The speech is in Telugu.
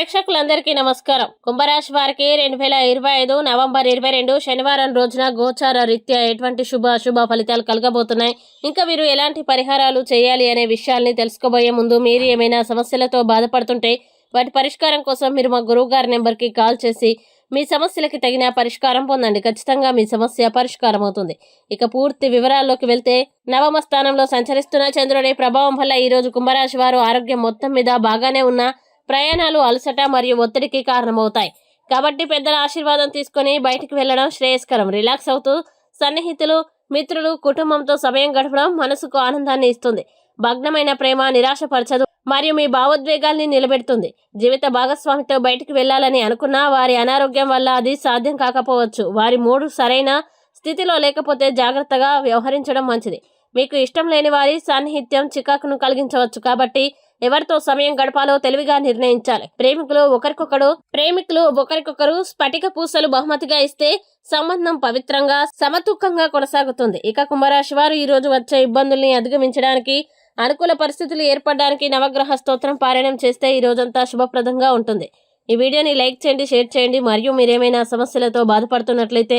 ప్రేక్షకులందరికీ నమస్కారం. కుంభరాశి వారికి రెండు వేల ఇరవై ఐదు నవంబర్ ఇరవై రెండు శనివారం రోజున గోచార రీత్యా ఎటువంటి శుభ అశుభ ఫలితాలు కలగబోతున్నాయి? ఇంకా మీరు ఎలాంటి పరిహారాలు చేయాలి అనే విషయాల్ని తెలుసుకోబోయే ముందు మీరు ఏమైనా సమస్యలతో బాధపడుతుంటే వాటి పరిష్కారం కోసం మీరు మా గురువు గారి నెంబర్కి కాల్ చేసి మీ సమస్యలకి తగిన పరిష్కారం పొందండి. ఖచ్చితంగా మీ సమస్య పరిష్కారం అవుతుంది ఇక పూర్తి వివరాల్లోకి వెళ్తే నవమ స్థానంలో సంచరిస్తున్న చంద్రుడి ప్రభావం వల్ల ఈరోజు కుంభరాశి వారు ఆరోగ్యం మొత్తం మీద బాగానే ఉన్న ప్రయాణాలు అలసట మరియు ఒత్తిడికి కారణమవుతాయి. కాబట్టి పెద్దల ఆశీర్వాదం తీసుకొని బయటికి వెళ్ళడం శ్రేయస్కరం. రిలాక్స్ అవుతూ సన్నిహితులు మిత్రులు కుటుంబంతో సమయం గడపడం మనసుకు ఆనందాన్ని ఇస్తుంది. భగ్నమైన ప్రేమ నిరాశపరచదు మరియు మీ భావోద్వేగాల్ని నిలబెడుతుంది. జీవిత భాగస్వామితో బయటికి వెళ్ళాలని అనుకున్నా వారి అనారోగ్యం వల్ల అది సాధ్యం కాకపోవచ్చు. వారి మూడు సరైన స్థితిలో లేకపోతే జాగ్రత్తగా వ్యవహరించడం మంచిది. మీకు ఇష్టం లేని వారి సాన్నిహిత్యం చికాకును కలిగించవచ్చు. కాబట్టి ఎవరితో సమయం గడపాలో తెలివిగా నిర్ణయించాలి. ప్రేమికులు ఒకరికొకరు ప్రేమికులు ఒకరికొకరు స్ఫటిక పూసలు బహుమతిగా ఇస్తే సంబంధం పవిత్రంగా సమతూకంగా కొనసాగుతుంది. ఇక కుంభరాశి వారు ఈ రోజు వచ్చే ఇబ్బందుల్ని అధిగమించడానికి అనుకూల పరిస్థితులు ఏర్పడడానికి నవగ్రహ స్తోత్రం పారాయణం చేస్తే ఈ రోజంతా శుభప్రదంగా ఉంటుంది. ఈ వీడియోని లైక్ చేయండి షేర్ చేయండి. మరియు మీరేమైనా సమస్యలతో బాధపడుతున్నట్లయితే